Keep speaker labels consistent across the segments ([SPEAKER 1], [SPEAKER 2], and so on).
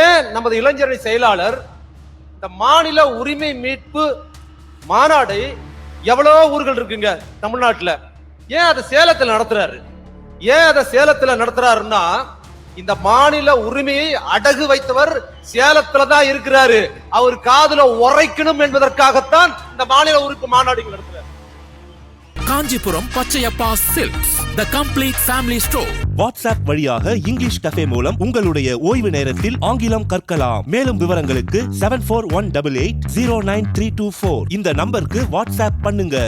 [SPEAKER 1] ஏன் நமது இளைஞரணி செயலாளர் இந்த மாநில உரிமை மீட்பு மாநாடை எவ்வளோ ஊர்கள் இருக்குங்க தமிழ்நாட்டில்? ஏன் அதை சேலத்தில் நடத்துறாரு? ஏன் அதை சேலத்தில் நடத்துறாருன்னா இந்த மாநில உரிமையை அடகு வைத்தவர் சேலத்துல தான் இருக்கிறாரு. அவர் காதுல உரைக்கணும் என்பதற்காகத்தான் இந்த மாநில உறுப்பு மாநாடுகள் இங்க
[SPEAKER 2] Kanchipuram Pachaiyappa silks. The complete family store
[SPEAKER 3] WhatsApp வழியாக இங்கிலீஷ் கஃபே மூலம் உங்களுடைய ஓய்வு நேரத்தில் ஆங்கிலம் கற்கலாம். மேலும் விவரங்களுக்கு seven four one double eight zero nine three two four இந்த நம்பருக்கு வாட்ஸ்அப் பண்ணுங்க.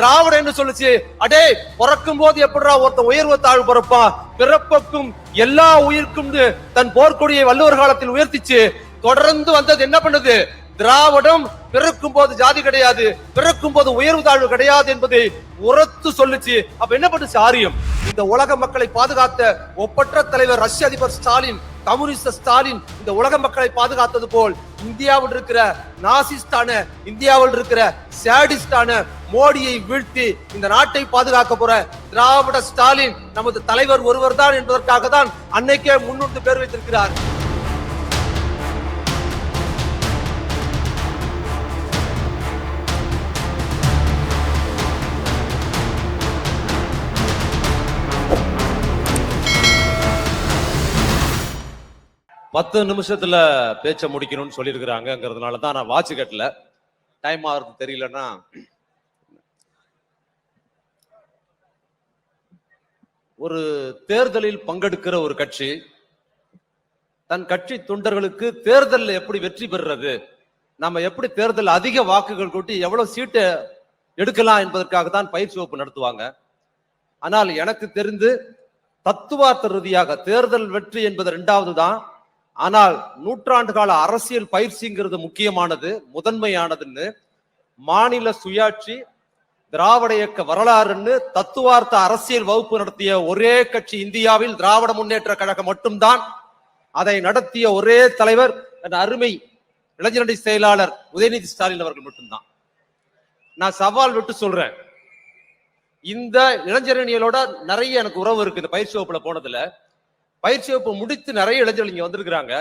[SPEAKER 1] திராவிடம் என்ன சொல்லுச்சு அடே பிறக்கும் போது எப்படிடா ஒருத்தன் உயர்வு தாழ்வு பிறப்பான் பிறப்புக்கும் எல்லா உயிர்க்கும் தன் போர்க்கொடியை வள்ளுவர் காலத்தில் உயர்த்திச்சு. தொடர்ந்து வந்தது என்ன பண்ணுது? திராவிடம் பிறக்கும் போது ஜாதி கிடையாது பிறக்கும் போது உயர்வு தாழ்வு கிடையாது என்பதை உரத்து சொல்லுச்சு. அப்ப என்ன பண்ணுச்சு ஆரியம்? இந்த உலக மக்களை பாதுகாத்த ஒப்பற்ற தலைவர் ரஷ்ய அதிபர் ஸ்டாலின் கம்யூனிஸ்ட் ஸ்டாலின் இந்த உலக மக்களை பாதுகாத்தது போல் இந்தியாவில் இருக்கிற நாசிஸ்டான இந்தியாவில் இருக்கிற சேடிஸ்டான மோடியை வீழ்த்தி இந்த நாட்டை பாதுகாக்க போற திராவிட ஸ்டாலின் நமது தலைவர் ஒருவர் தான் என்பதற்காக தான் அன்னைக்கே முன்னூறு பேர் வைத்திருக்கிறார். பத்து நிமிஷத்துல பேச்சை முடிக்கணும்னு சொல்லியிருக்கிறாங்கிறதுனால தான் நான் வாட்ச் கட்டல. டைம் ஆகுறது தெரியலன்னா. ஒரு தேர்தலில் பங்கெடுக்கிற ஒரு கட்சி தன் கட்சி தொண்டர்களுக்கு தேர்தலில் எப்படி வெற்றி பெறுறது? நம்ம எப்படி தேர்தல் அதிக வாக்குகள் கூட்டி எவ்வளவு சீட்டை எடுக்கலாம் என்பதற்காக தான் பயிற்சி வகுப்பு நடத்துவாங்க. ஆனால் எனக்கு தெரிந்து தத்துவார்த்த ரீதியாக தேர்தல் வெற்றி என்பது இரண்டாவது தான். ஆனால் நூற்றாண்டு கால அரசியல் பயிற்சிங்கிறது முக்கியமானது முதன்மையானதுன்னு மாநில சுயாட்சி திராவிட இயக்க வரலாறுன்னு தத்துவார்த்த அரசியல் வகுப்பு நடத்திய ஒரே கட்சி இந்தியாவில் திராவிட முன்னேற்ற கழகம் மட்டும்தான். அதை நடத்திய ஒரே தலைவர் என் அருமை இளைஞரணி செயலாளர் உதயநிதி ஸ்டாலின் அவர்கள் மட்டும்தான். நான் சவால் விட்டு சொல்றேன். இந்த இளைஞரணியலோட நிறைய எனக்கு உறவு இருக்கு. இந்த பயிற்சி வகுப்புல போனதுல பயிற்சி வகுப்பு முடித்து நிறைய இளைஞர்கள் இங்க வந்திருக்கிறாங்க.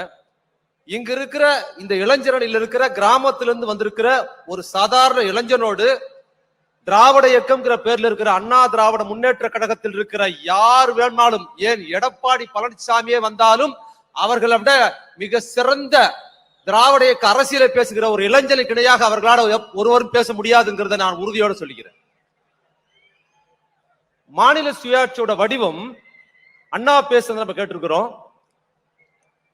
[SPEAKER 1] இங்க இருக்கிற இந்த இளைஞரணியில் இருக்கிற கிராமத்திலிருந்து வந்திருக்கிற ஒரு சாதாரண இளைஞனோடு திராவிட இயக்கம்ங்கிற பேர்ல இருக்கிற அண்ணா திராவிட முன்னேற்ற கழகத்தில் இருக்கிற யார் வேணாலும் ஏன் எடப்பாடி பழனிசாமியே வந்தாலும் அவர்களை விட மிக சிறந்த திராவிட இயக்க அரசியலை பேசுகிற ஒரு இளைஞனுக்கு இணையாக அவர்களால் ஒருவரும் பேச முடியாதுங்கிறத நான் உறுதியோடு சொல்கிறேன் மாநில சுயாட்சியோட வடிவம் அண்ணா பேசுனதை நம்ம கேட்டிருக்கிறோம்.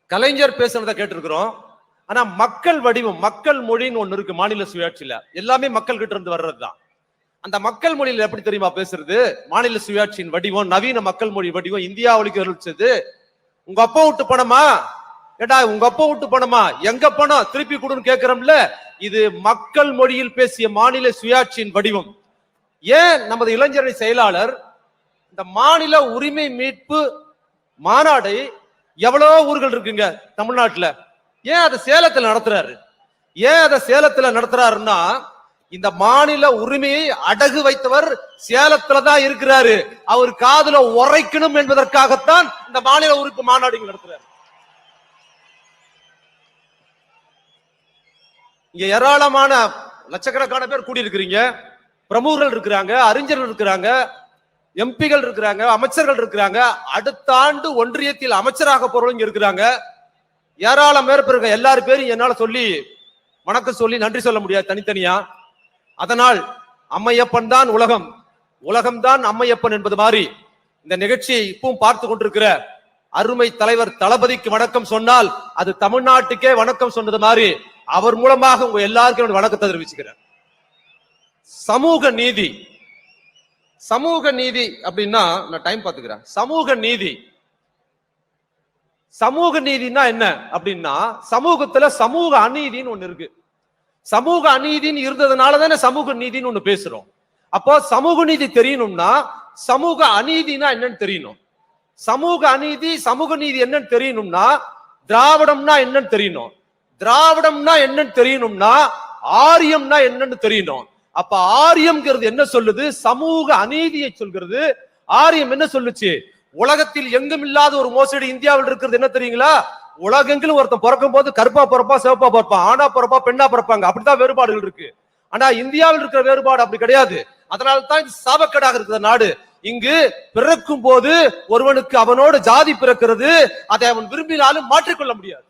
[SPEAKER 1] கலைஞர் பேசுனதை கேட்டிருக்கிறோம். ஆனா மக்கள் வடிவம் மக்கள் மொழின்னு ஒண்ணு இருக்கு மாநில சுயாட்சியில. எல்லாமே மக்கள் கிட்ட இருந்து வர்றதுதான். அந்த மக்கள் மொழியில எப்படி தெரியுமா பேசுறது? மாநில சுயாட்சியின் வடிவம் நவீன மக்கள் மொழி வடிவம் இந்தியாவுக்கு அறிவிச்சது உங்க அப்பா விட்டு பணமா? ஏடா உங்க அப்பா விட்டு பணமா? எங்க பணம்? திருப்பி கொடுன்னு கேட்கிறோம்ல இது மக்கள் மொழியில் பேசிய மாநில சுயாட்சியின் வடிவம். ஏன் நமது இளைஞரணி செயலாளர் இந்த மாநில உரிமை மீட்பு மாநாடை எவ்வளவோ ஊர்கள் இருக்குங்க தமிழ்நாட்டுல. ஏன் அதை சேலத்துல நடத்துறாரு? ஏன் அதை சேலத்துல நடத்துறாருன்னா இந்த மாநில உரிமையை அடகு வைத்தவர் சேலத்துல தான் இருக்கிறாரு. அவர் காதுல உரைக்கணும் என்பதற்காகத்தான் இந்த மாநில உறுப்பு மாநாடு நடத்துறாரு. இங்க ஏராளமான லட்சக்கணக்கான பேர் கூடியிருக்கிறீங்க. பிரமுகர்கள் இருக்கிறாங்க அறிஞர்கள் இருக்கிறாங்க. எம்பிகள் இருக்கிறாங்க அமைச்சர்கள் இருக்கிறாங்க. அடுத்த ஆண்டு ஒன்றியத்தில் அமைச்சராக போறவங்க இருக்கிறாங்க. ஏராளம் பேர் இருக்க பேரும் என்னால சொல்லி வணக்கம் சொல்லி நன்றி சொல்ல முடியாது தனித்தனியா. அதனால் அம்மையப்பன் தான் உலகம். உலகம் தான் அம்மையப்பன் என்பது மாதிரி இந்த நிகழ்ச்சியை இப்பவும் பார்த்து கொண்டிருக்கிற அருமை தலைவர் தளபதிக்கு வணக்கம் சொன்னால் அது தமிழ்நாட்டுக்கே வணக்கம் சொன்னது மாதிரி அவர் மூலமாக உங்க எல்லாருக்கும் வணக்கத்தை தெரிவிச்சுக்கிறேன். சமூக நீதி சமூக நீதி அப்படின்னா நான் டைம் பாத்துக்கிறேன் சமூக நீதி. சமூக நீதினா என்ன அப்படின்னா சமூகத்துல சமூக அநீதின்னு ஒண்ணு இருக்கு. சமூக அநீதின்னு இருந்ததுனால தானே சமூக நீதின்னு ஒண்ணு பேசுறோம். அப்போ சமூக நீதி தெரியணும்னா சமூக அநீதினா என்னன்னு தெரியணும். சமூக அநீதி சமூக நீதி என்னன்னு தெரியணும்னா திராவிடம்னா என்னன்னு தெரியணும். திராவிடம்னா என்னன்னு தெரியணும்னா ஆரியம்னா என்னன்னு தெரியணும். அப்ப ஆரியம்ங்கிறது என்ன சொல்லுது? சமூக அநீதியை சொல்கிறது. ஆரியம் என்ன சொல்லுச்சு? உலகத்தில் எங்கும் இல்லாத ஒரு மோசடி இந்தியாவில் இருக்கிறது என்ன தெரியுங்களா? உலகெங்கிலும் ஒருத்தன் பிறக்கும் போது கருப்பா பிறப்பா சிவப்பா பிறப்பான். ஆணா பிறப்பா பெண்ணா பிறப்பாங்க. அப்படித்தான் வேறுபாடுகள் இருக்கு. ஆனா இந்தியாவில் இருக்கிற வேறுபாடு அப்படி கிடையாது. அதனால தான் இது சாபக்கடாக இருக்கிற நாடு. இங்கு பிறக்கும் போது ஒருவனுக்கு அவனோடு ஜாதி பிறக்கிறது. அதை அவன் விரும்பினாலும் மாற்றிக்கொள்ள முடியாது.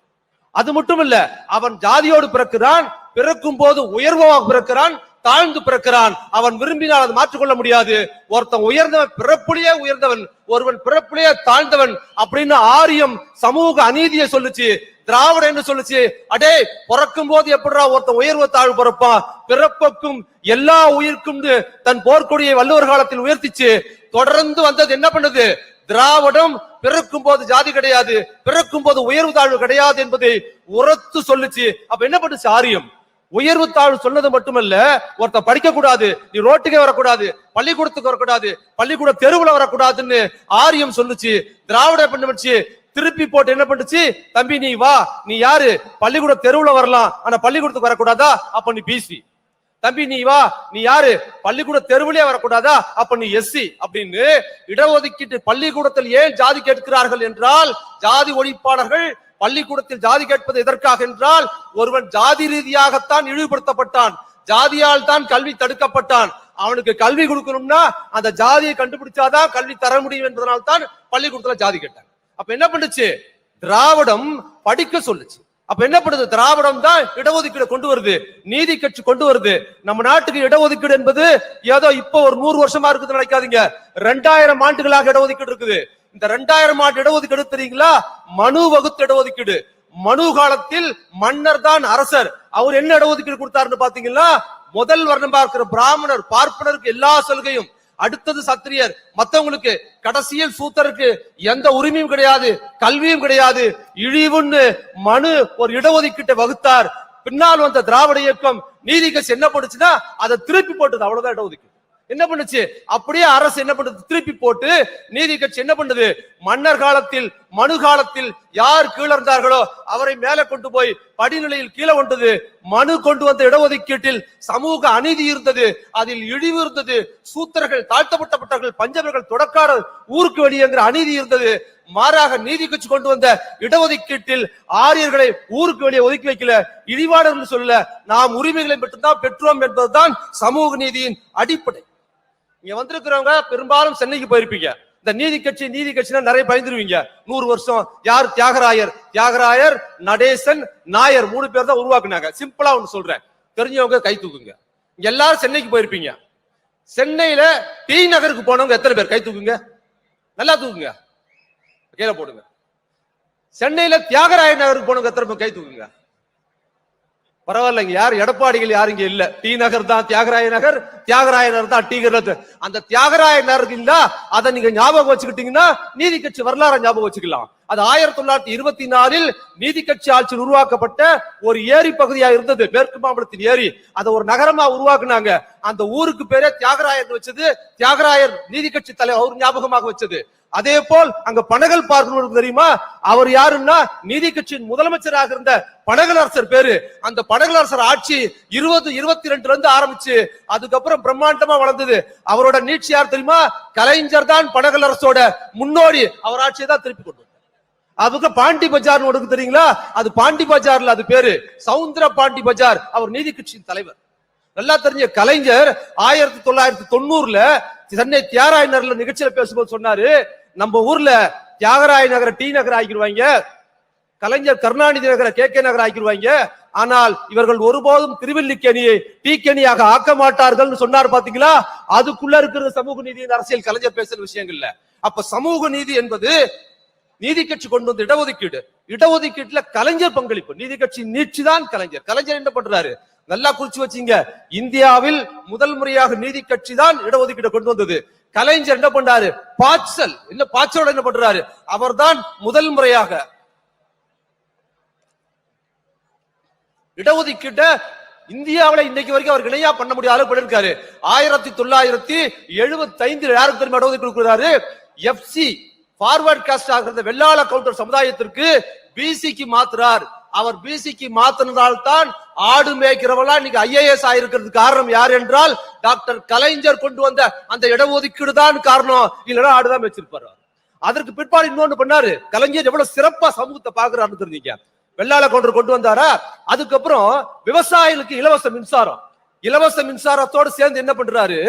[SPEAKER 1] அது மட்டும் இல்ல அவன் ஜாதியோடு பிறக்கிறான். பிறக்கும் போது உயர்வாக பிறக்கிறான். தாழ்ந்து பிறக்கிறான். அவன் விரும்பினால் அதை மாற்றிக்கொள்ள முடியாது. ஒருத்தன் உயர்ந்தவன் பிறப்புலேயே உயர்ந்தவன் ஒருவன் பிறப்புலேயே தாழ்ந்தவன் அப்படின்னு ஆரியம் சமூக அநீதியை சொல்லுச்சு. திராவிடம் என்ன சொல்லுச்சு. அடே பிறக்கும் போது எப்படா ஒருத்தன் உயர்வு தாழ்வு பிறப்பான்? பிறப்புக்கும் எல்லா உயிருக்கும் தன் போர்க்கொடியை வள்ளுவர் காலத்தில் உயர்த்திச்சு. தொடர்ந்து வந்தது என்ன பண்ணுது? திராவிடம் பிறக்கும் போது ஜாதி கிடையாது. பிறக்கும் போது உயர்வு தாழ்வு கிடையாது என்பதை உரத்து சொல்லுச்சு. அப்ப என்ன பண்ணுச்சு ஆரியம்? உயர்வு தாழ்வு சொன்னது மட்டுமல்ல ஒருத்தன் படிக்க கூடாது நீ ரோட்டுக்கே வரக்கூடாது பள்ளிக்கூடத்துக்கு வரக்கூடாது பள்ளிக்கூட தெருவுல வரக்கூடாதுன்னு ஆரியம் சொல்லுச்சு. திராவிட பண்ணுச்சு திருப்பி போட்டு என்ன பண்ணுச்சு? தம்பி நீ வா. நீ யாரு? பள்ளிக்கூட தெருவுல வரலாம். ஆனா பள்ளிக்கூடத்துக்கு வரக்கூடாதா? அப்ப நீ பிசி தம்பி நீ வா. நீ யாரு? பள்ளிக்கூட தெருவிலே வரக்கூடாதா? அப்ப நீ எஸ்சி அப்படின்னு இடஒதுக்கீட்டு பள்ளிக்கூடத்தில் ஏன் ஜாதி கேட்கிறார்கள் என்றால் ஜாதி ஒழிப்பாளர்கள் பள்ளிக்கூடத்தில் ஜாதி கேட்பது எதற்காக என்றால் ஒருவன் ஜாதி ரீதியாகத்தான் இழிவுபடுத்தப்பட்டான். ஜாதியால் தான் கல்வி தடுக்கப்பட்டான். அவனுக்கு கல்வி கொடுக்கணும்னா அந்த ஜாதியை கண்டுபிடிச்சாதான் கல்வி தர முடியும் என்பதனால் தான் பள்ளிக்கூடத்துல ஜாதி கேட்டாங்க. அப்ப என்ன பண்ணுச்சு? திராவிடம் படிக்க சொல்லுச்சு. அப்ப என்ன பண்ணுது? திராவிடம் தான் இடஒதுக்கீடு கொண்டு வருது. நீதி கட்சி கொண்டு வருது. நம்ம நாட்டுக்கு இடஒதுக்கீடு என்பது ஏதோ இப்போ ஒரு நூறு வருஷமா இருக்குது நினைக்காதீங்க. ரெண்டாயிரம் ஆண்டுகளாக இடஒதுக்கீடு இருக்குது. இந்த ரெண்டாயிரம் ஆண்டு இடஒதுக்கீடு தெரியுங்களா? மனு வகுத்து இடஒதுக்கீடு. மனு காலத்தில் மன்னர் தான் அரசர். அவர் என்ன இடஒதுக்கீடு கொடுத்தாருன்னு பாத்தீங்கன்னா முதல் வர்ணம் பார்க்கிற பிராமணர் பார்ப்பனருக்கு எல்லா சலுகையும். அடுத்தது சத்திரியர். மத்தவங்களுக்கு கடைசியில் சூத்தருக்கு எந்த உரிமையும் கிடையாது கல்வியும் கிடையாது. இழிவுன்னு மனு ஒரு இடஒதுக்கீட்டை வகுத்தார். பின்னால் வந்த திராவிட இயக்கம் நீதி கட்சி என்ன பண்ணுச்சுன்னா அதை திருப்பி போட்டது. அவ்வளவுதான் இடஒதுக்கீடு. என்ன பண்ணுச்சு? அப்படியே அரசு என்ன பண்ணுது? திருப்பி போட்டு நீதி கட்சி என்ன பண்ணுது? மன்னர் காலத்தில் மனு காலத்தில் யார் கீழ இருந்தார்களோ அவரை மேலே கொண்டு போய் படிநிலையில் கீழே கொண்டது. மனு கொண்டு வந்த இடஒதுக்கீட்டில் சமூக அநீதி இருந்தது. அதில் இழிவு இருந்தது. சூத்திரர்கள் தாழ்த்தப்பட்டவர்கள் பஞ்சவர்கள் தொடக்காரர் ஊருக்கு வெளியேங்கிற அநீதி இருந்தது. மாறாக நீதி கட்சி கொண்டு வந்த இடஒதுக்கீட்டில் ஆரியர்களை ஊருக்கு வெளியே ஒதுக்கி வைக்கல. இழிவாளர்கள் சொல்ல நாம் உரிமைகளை மட்டும்தான் பெற்றோம் என்பதுதான் சமூக நீதியின் அடிப்படை. இங்க வந்திருக்கிறவங்க பெரும்பாலும் சென்னைக்கு போயிருப்பீங்க. இந்த நீதி கட்சி நீதி கட்சினா நிறைய பயந்துருவீங்க. நூறு வருஷம் யார் தியாகராயர்? தியாகராயர் நடேசன் நாயர் மூணு பேர் தான் உருவாக்குனாங்க. சிம்பிளா ஒன்று சொல்றேன். தெரிஞ்சவங்க கை தூக்குங்க. இங்க எல்லாரும் சென்னைக்கு போயிருப்பீங்க. சென்னையில டி நகருக்கு போனவங்க எத்தனை பேர்? கை தூக்குங்க. நல்லா தூக்குங்க. கீழே போடுங்க. சென்னையில தியாகராய நகருக்கு போனவங்க எத்தனை பேர்? கை தூக்குங்க. பரவாயில்லைங்க யார் எடப்பாடிகள் யாரும் இங்க இல்ல. டி நகர் தான் தியாகராய நகர் தியாகராய நகர் தான் டி நகர் அந்த தியாகராய நகர் இருந்தா அதை நீங்க ஞாபகம் வச்சுக்கிட்டீங்கன்னா நீதி கட்சி வரலாறு ஞாபகம் வச்சுக்கலாம். அது ஆயிரத்தி தொள்ளாயிரத்தி இருபத்தி நாலில் நீதி கட்சி ஆட்சியில் உருவாக்கப்பட்ட ஒரு ஏரி பகுதியா இருந்தது மேற்கு மாம்பலத்தின் ஏரி. அதை ஒரு நகரமா உருவாக்குனாங்க. அந்த ஊருக்கு பேரே தியாகராயர் வச்சது தியாகராயர் நீதி கட்சி தலைவர் அவர் ஞாபகமாக வச்சது. அதே போல் அங்க பனகல் பார்க்கணும் தெரியுமா? அவர் யாருன்னா நீதி கட்சியின் முதலமைச்சராக இருந்த பனகலரசர் பேரு. அந்த பனகலரசர் ஆட்சி இருபது இருபத்தி ரெண்டுல இருந்து ஆரம்பிச்சு அதுக்கப்புறம் பிரம்மாண்டமா வளர்ந்தது. அவரோட நீட்சி யார் தெரியுமா? கலைஞர் தான் பனகலரசோட முன்னோடி. அவர் ஆட்சியை தான் திருப்பி கொண்டு அதுக்கு பாண்டி பஜார் ஒடுக்கு தெரியுங்களா? அது பாண்டி பஜார்ல அது பேரு. சவுந்தர பாண்டி பஜார் அவர் நீதி கட்சியின் தலைவர். நல்லா தெரிஞ்ச கலைஞர் ஆயிரத்தி தொள்ளாயிரத்தி தொண்ணூறுல சென்னை தியாராயினர்ல நிகழ்ச்சியில பேசும்போது சொன்னாரு நம்ம ஊர்ல தியாகராய நகர டி நகர் ஆக்கிடுவாங்க. கலைஞர் கருணாநிதி நகர கே கே நகர் ஆக்கிடுவாங்க. ஆனால் இவர்கள் ஒருபோதும் திருவல்லிக்கேணியை டி கேணியாக ஆக்க மாட்டார்கள் சொன்னார் பாத்தீங்களா? அதுக்குள்ள இருக்கிற சமூக நீதியின் அரசியல் கலைஞர் பேசுற விஷயங்கள்ல. அப்ப சமூக நீதி என்பது நீதி கட்சி கொண்டு வந்த இடஒதுக்கீடு. இடஒதுக்கீட்டுல கலைஞர் பங்களிப்பு. நீதி கட்சி நீட்சி தான் கலைஞர். கலைஞர் என்ன பண்றாரு? நல்லா குறிச்சு வச்சீங்க. இந்தியாவில் முதல் முறையாக நீதி கட்சி தான் இடஒதுக்கீடு கொண்டு வந்தது. கலைஞர் என்ன பண்றாரு? பாய்ச்சல் என்ன பாய்ச்சலோட என்ன பண்றாரு? அவர்தான் முதல் முறையாக இடஒதுக்கீட்ட இந்தியாவுல இன்னைக்கு வரைக்கும் அவர் இணையா பண்ண முடியாத அளவு பண்ணிருக்காரு ஆயிரத்தி தொள்ளாயிரத்தி எழுபத்தி ஐந்து யாருக்கு தெரியும் இடஒதுக்கீடு கொடுக்கிறாரு? எஃப்சி ஃபார்வர்ட் காஸ்ட் ஆகிற வெள்ளாள கவுண்டர் சமுதாயத்திற்கு பிசிக்கு மாத்துறார். அவர் பிசிக்கு மாத்தினதால் தான் ஆடு மேய்க்கிறவளா இன்னைக்கு ஐஏஎஸ் ஆயிருக்கிறதுக்கு காரணம் யார் என்றால் டாக்டர் கலைஞர் கொண்டு வந்த அந்த இடஒதுக்கீடு தான் காரணம். இல்லைன்னா ஆடுதான் மேய்ச்சிருப்பாரு. அதற்கு பிற்பாடு இன்னொன்னு பண்ணாரு. கலைஞர் எவ்வளவு சிறப்பா சமூகத்தை பாக்குறாருன்னு தெரிஞ்சீங்க. வெள்ளாள கொண்டு கொண்டு வந்தாரா? அதுக்கப்புறம் விவசாயிகளுக்கு இலவச மின்சாரம். இலவச மின்சாரத்தோடு சேர்ந்து என்ன பண்றாரு?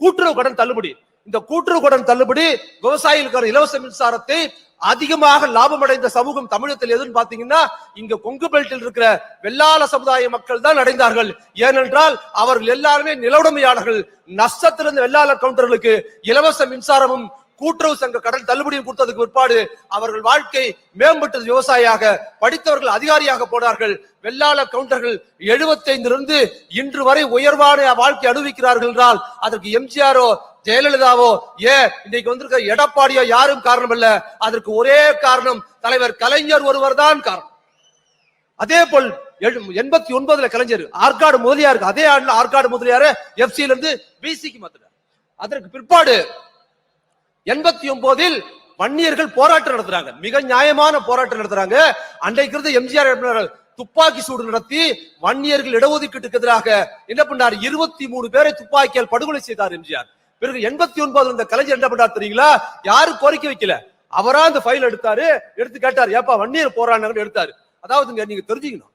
[SPEAKER 1] கூட்டுறவு கடன் தள்ளுபடி. இந்த கூட்டுறவு கடன் தள்ளுபடி விவசாயிகளுக்கான இலவச மின்சாரத்தை அதிகமாக லாபம் அடைந்த சமூகம் தமிழகத்தில் எதுன்னு பாத்தீங்கன்னா இங்க கொங்கு பெல்ட்டில் இருக்கிற வெள்ளாள சமுதாய மக்கள் தான் அடைந்தார்கள். ஏனென்றால் அவர்கள் எல்லாருமே நிலவுடைமையாளர்கள். நஷ்டத்திலிருந்து வெள்ளாள கவுண்டர்களுக்கு இலவச மின்சாரமும் கூட்டுறவு சங்க கடன் தள்ளுபடியும் கொடுத்ததுக்கு பிற்பாடு அவர்கள் வாழ்க்கை மேம்பட்டது. விவசாயியாக படித்தவர்கள் அதிகாரியாக போனார்கள். வெள்ளாள கவுண்டர்கள் எழுபத்தைந்திலிருந்து இன்று வரை உயர்வான வாழ்க்கை அனுபவிக்கிறார்கள் என்றால் அதற்கு எம்ஜிஆரோ ஜெயலலிதாவோ ஏ இன்னைக்கு வந்திருக்க எடப்பாடியோ யாரும் காரணம் இல்ல அதற்கு ஒரே காரணம் தலைவர் கலைஞர் ஒருவர் தான் காரணம். அதே போல் எழு- எண்பத்தி ஒன்பதுல கலைஞர் ஆற்காடு முதலியாருக்கு அதே ஆண்டுல ஆற்காடு முதலியார எஃப்சில இருந்து பிசிக்கு மாத்தினார் அதற்கு பிற்பாடு எண்பத்தி ஒன்பதில் வன்னியர்கள் போராட்டம் நடத்துறாங்க. மிக நியாயமான போராட்டம் நடத்துறாங்க. அன்றைக்கு இருந்த எம்ஜிஆர் துப்பாக்கி சூடு நடத்தி வன்னியர்கள் இடஒதுக்கீட்டுக்கு எதிராக என்ன பண்ணார்? இருபத்தி மூணு பேரை துப்பாக்கியால் படுகொலை செய்தார் எம்ஜிஆர். பிறகு எண்பத்தி ஒன்பது இந்த கலைஞர் என்ன பண்றாரு தெரியுங்களா? யாரும் கோரிக்கை வைக்கல. அவரா அந்த ஃபைல் எடுத்தாரு. எடுத்து கேட்டார் ஏப்பா வன்னியர் போராடினாங்கன்னு எடுத்தாரு. அதாவது நீங்க தெரிஞ்சுக்கணும்.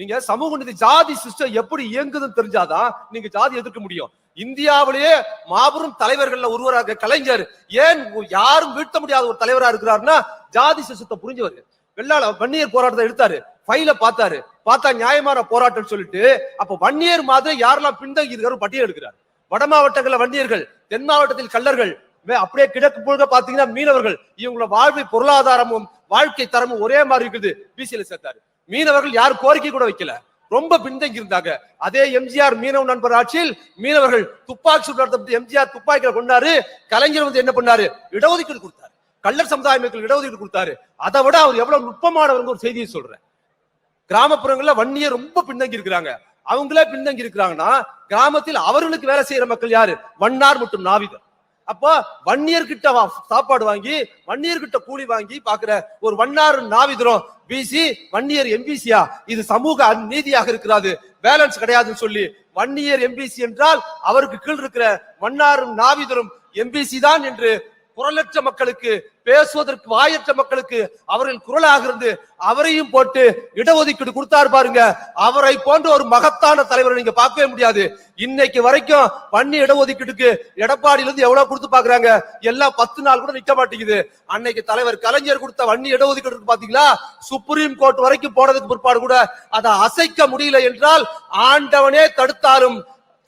[SPEAKER 1] நீங்க சமூக நீதி ஜாதி சிஸ்டம் எப்படி இயங்குதுன்னு தெரிஞ்சாதான் நீங்க ஜாதி எதிர்க்க முடியும். இந்தியாவிலேயே மாபெரும் தலைவர்கள்ல ஒருவராக கலைஞர் ஏன் யாரும் வீழ்த்த முடியாத ஒரு தலைவரா இருக்கிறாருன்னா ஜாதி சிஸ்டத்தை புரிஞ்சவர். வெள்ளாள வன்னியர் போராட்டத்தை எடுத்தாரு. ஃபைல பார்த்தாரு. பார்த்தா நியாயமான போராட்டம் சொல்லிட்டு அப்ப வன்னியர் மாதிரி யாரெல்லாம் பின்தங்கி இருக்காரு பட்டியல் எடுக்கிறார். வட மாவட்டங்களில் வன்னியர்கள் தென் மாவட்டத்தில் கள்ளர்கள் அப்படியே கிழக்கு முழுக்க பாத்தீங்கன்னா மீனவர்கள். இவங்களோட வாழ்வை பொருளாதாரமும் வாழ்க்கை தரமும் ஒரே மாதிரி இருக்குது. பிசியில சேர்த்தாரு. மீனவர்கள் யாரும் கோரிக்கை கூட வைக்கல. ரொம்ப பின்தங்கி இருந்தாங்க. அதே எம்ஜிஆர் மீனவ நண்பர் ஆட்சியில் மீனவர்கள் துப்பாக்கி சுட்டு நடத்தப்பட்டு எம்ஜிஆர் துப்பாக்கிகளை கொண்டாரு. கலைஞர் வந்து என்ன பண்ணாரு? இடஒதுக்கீடு கொடுத்தாரு. கள்ளர் சமுதாய மக்கள் இடஒதுக்கீடு கொடுத்தாரு. அதை விட அவர் எவ்வளவு நுட்பமானவங்க ஒரு செய்தியை சொல்றேன். கிராமப்புறங்கள்ல வன்னியர் ரொம்ப பின்தங்கி இருக்கிறாங்க. அவங்களே பின்தங்கி இருக்கிறாங்கன்னா கிராமத்தில் அவர்களுக்கு வேலை செய்யற மக்கள் யாரு? வண்ணார் மற்றும் நாவிதர் அப்போ வன்னியர் கிட்ட வா- சாப்பாடு வாங்கி வன்னியர் கிட்ட கூலி வாங்கி பாக்குற ஒரு வண்ணார் நாவிதரும் பிசி வன்னியர் எம்பிசியா? இது சமூக அநீதியாக இருக்கிறது. பேலன்ஸ் கிடையாதுன்னு சொல்லி வன்னியர் எம்பிசி என்றால் அவருக்கு கீழ் இருக்கிற வண்ணாரும் நாவிதரும் எம்பிசி தான் என்று குரலற்ற மக்களுக்கு பேசுவதற்கு வாயற்ற மக்களுக்கு அவர்கள் குரலாக இருந்து அவரையும் போட்டு இடஒதுக்கீடு கொடுத்தாரு பாருங்க. அவரை போன்ற ஒரு மகத்தான தலைவரை நீங்க பார்க்கவே முடியாது. இன்னைக்கு வரைக்கும் வன்னி இடஒதுக்கீட்டுக்கு எடப்பாடியில இருந்து எவ்வளவு கொடுத்து பாக்குறாங்க எல்லாம் பத்து நாள் கூட நிக்க மாட்டேங்குது. அன்னைக்கு தலைவர் கலைஞர் கொடுத்த வன்னி இடஒதுக்கீடு பாத்தீங்களா? சுப்ரீம் கோர்ட் வரைக்கும் போனதுக்கு பிற்பாடு கூட அதை அசைக்க முடியல என்றால் ஆண்டவனே தடுத்தாலும்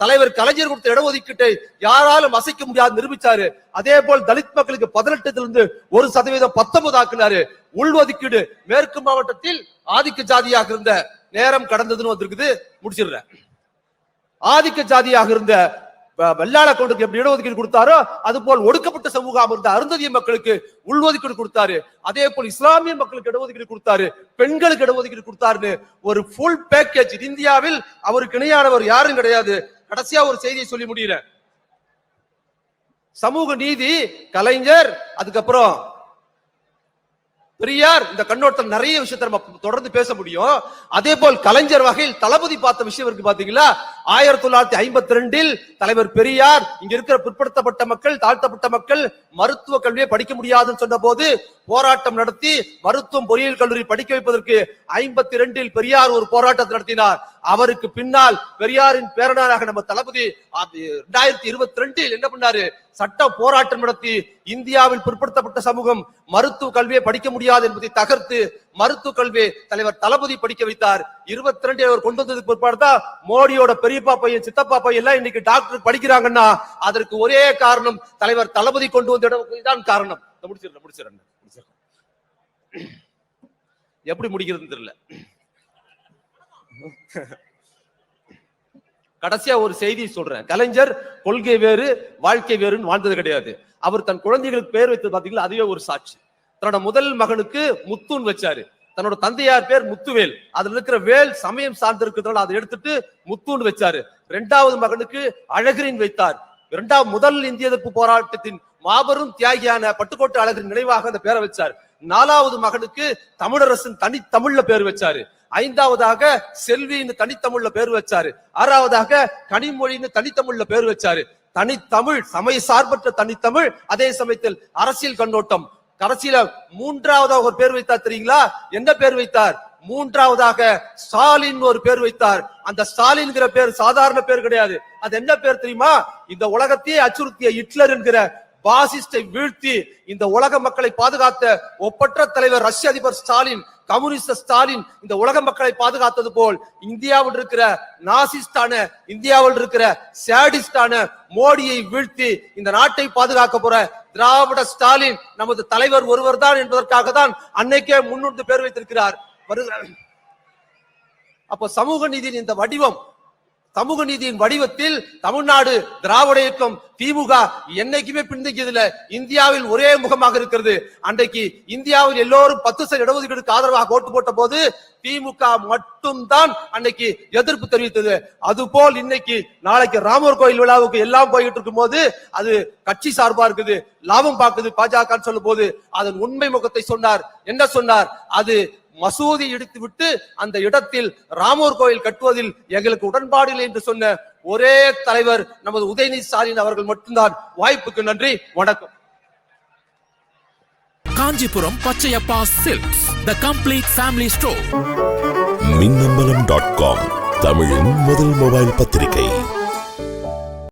[SPEAKER 1] தலைவர் கலைஞர் கொடுத்த இடஒதுக்கீட்டை யாராலும் அசைக்க முடியாது நிரூபிச்சாரு. அதே போல் தலித் மக்களுக்கு பதினெட்டுல இருந்து ஒரு சதவீதம் பத்தொன்பது ஆக்குனாரு. உள்ஒதுக்கீடு மேற்கு மாவட்டத்தில் ஆதிக்க ஜாதியாக இருந்த நேரம் கடந்ததுன்னு வந்திருக்குது. முடிச்சிடுறேன். ஆதிக்க ஜாதியாக இருந்த வெள்ளாள கவுண்டருக்கு எப்படி இடஒதுக்கீடு கொடுத்தாரோ அது போல் ஒடுக்கப்பட்ட சமூகம் இருந்த அருந்ததிய மக்களுக்கு உள்ஒதுக்கீடு கொடுத்தாரு. அதே போல் இஸ்லாமிய மக்களுக்கு இடஒதுக்கீடு கொடுத்தாரு. பெண்களுக்கு இடஒதுக்கீடு கொடுத்தாருன்னு ஒரு ஃபுல் பேக்கேஜ் இந்தியாவில் அவருக்கு இணையானவர் யாரும் கிடையாது. கடைசியா ஒரு செய்தியை சொல்லி முடியல. சமூக நீதி கலைஞர் அதுக்கப்புறம் பெரியார் இந்த கண்ணோட்டம் நிறைய விஷயத்தை நம்ம தொடர்ந்து பேச முடியும். அதே போல் கலைஞர் வகையில் தளபதி பார்த்த விஷயம் இருக்கு பாத்தீங்களா? ஆயிரத்தி தொள்ளாயிரத்தி ஐம்பத்தி ரெண்டில் தலைவர் பெரியார் இங்க இருக்கிற பிற்படுத்தப்பட்ட மக்கள் தாழ்த்தப்பட்ட மக்கள் மருத்துவ கல்வியை படிக்க முடியாதுன்னு சொன்ன போது போராட்டம் நடத்தி மருத்துவம் பொறியியல் கல்லூரி படிக்க வைப்பதற்கு ஐம்பத்தி ரெண்டில் பெரியார் ஒரு போராட்டத்தை நடத்தினார். அவருக்கு பின்னால் பெரியாரின் பேரனாராக நம்ம தளபதி இரண்டாயிரத்தி இருபத்தி ரெண்டில் என்ன பண்ணாரு? சட்ட போராட்டம் நடத்தி இந்தியாவில் பிற்படுத்தப்பட்ட சமூகம் மருத்துவ கல்வியை படிக்க முடியாது என்பதை தகர்த்து மருத்துவ கல்வி தலைவர் தளபதி படிக்க வைத்தார். இருபத்தி ரெண்டு அவர் கொண்டு வந்ததுக்கு பிற்பாடு தான் மோடியோட பெரியப்பா பையன் சித்தப்பா பையன் எல்லாம் இன்னைக்கு டாக்டர் படிக்கிறாங்கன்னா அதற்கு ஒரே காரணம் தலைவர் தளபதி கொண்டு வந்த இடம் தான் காரணம். முடிச்சிடல முடிச்சிடுறேன் எப்படி முடிக்கிறதுன்னு தெரியல. கடைசியா ஒரு செய்தி சொல்றேன். கலைஞர் கொள்கை வேறு வாழ்க்கை வேறுன்னு வாழ்ந்தது கிடையாது. அவர் தன் குழந்தைகளுக்கு பேர் வைத்து பாத்தீங்களா அதுவே ஒரு சாட்சி. தன்னோட முதல் மகனுக்கு முத்துன்னு வச்சாரு. தன்னோட தந்தையார் பேர் முத்துவேல். அதுல இருக்கிற வேல் சமயம் சார்ந்திருக்கிறதுனால அதை எடுத்துட்டு முத்துன்னு வச்சாரு. இரண்டாவது மகனுக்கு அழகிரின் வைத்தார். இரண்டாவது முதல் இந்திய எதிர்ப்பு போராட்டத்தின் மாபெரும் தியாகியான பட்டுக்கோட்டை அழகின் நினைவாக அந்த பேரை வச்சார். நாலாவது மகனுக்கு தமிழரசன் தனித்தமிழ்ல பேர் வச்சாரு. ஐந்தாவதாக செல்வின்னு தனித்தமிழ்ல பேர் வச்சாரு. ஆறாவதாக கனிமொழின்னு தனித்தமிழ்ல பேர் வச்சாரு. தனித்தமிழ் சமய சார்பற்ற தனித்தமிழ் அதே சமயத்தில் அரசியல் கண்ணோட்டம் கடைசியில மூன்றாவதாக ஒரு பேர் வைத்தார் தெரியுங்களா? என்ன பேர் வைத்தார்? மூன்றாவதாக ஸ்டாலின் ஒரு பேர் வைத்தார். அந்த ஸ்டாலின்ங்கிற பேர் சாதாரண பேர் கிடையாது. அது என்ன பேர் தெரியுமா? இந்த உலகத்தையே அச்சுறுத்திய ஹிட்லர் என்கிற பாசிஸ்டை வீழ்த்தி இந்த உலக மக்களை பாதுகாத்த ஒப்பற்ற தலைவர் ரஷ்ய அதிபர் ஸ்டாலின் கம்யூனிஸ்ட் ஸ்டாலின் இந்த உலக மக்களை பாதுகாத்தது போல் இந்தியாவில் இருக்கிற நாசிஸ்டான இந்தியாவில் இருக்கிற சேடிஸ்டான மோடியை வீழ்த்தி இந்த நாட்டை பாதுகாக்க போற திராவிட ஸ்டாலின் நமது தலைவர் ஒருவர் தான் என்பதற்காக தான் அன்னைக்கே முன்னிட்டு பேர் வைத்திருக்கிறார். வருகிறார் அப்போ சமூக நீதியின் இந்த வடிவம் சமூக நீதியின் வடிவத்தில் தமிழ்நாடு திராவிட இயக்கம் திமுக என்னைக்குமே பின்தங்கியதுல இந்தியாவில் ஒரே முகமாக இருக்கிறது. அன்றைக்கு இந்தியாவில் எல்லோரும் பத்து சதவீத இடஒதுக்கீடுக்கு ஆதரவாக ஓட்டு போட்ட போது திமுக மட்டும்தான் அன்னைக்கு எதிர்ப்பு தெரிவித்தது. அதுபோல் இன்னைக்கு நாளைக்கு ராமர் கோயில் விழாவுக்கு எல்லாம் போய்கிட்டு இருக்கும் போது அது கட்சி சார்பா இருக்குது. லாபம் பார்க்குது பாஜக சொல்லும் போது அதன் உண்மை முகத்தை சொன்னார். என்ன சொன்னார்? அது மசூதி இடித்து விட்டு அந்த இடத்தில் ராமர் கோயில் கட்டுவதில் எங்களுக்கு உடன்பாடு இல்லை என்று சொன்ன ஒரே தலைவர் நமது உதயநிதி ஸ்டாலின் அவர்கள் மட்டும்தான். வாய்ப்புக்கு நன்றி வணக்கம்.
[SPEAKER 2] Kanchipuram Pachaiyappa silks the complete family store
[SPEAKER 4] Minnambalam dot com தமிழின் முதல் மொபைல் பத்திரிகை.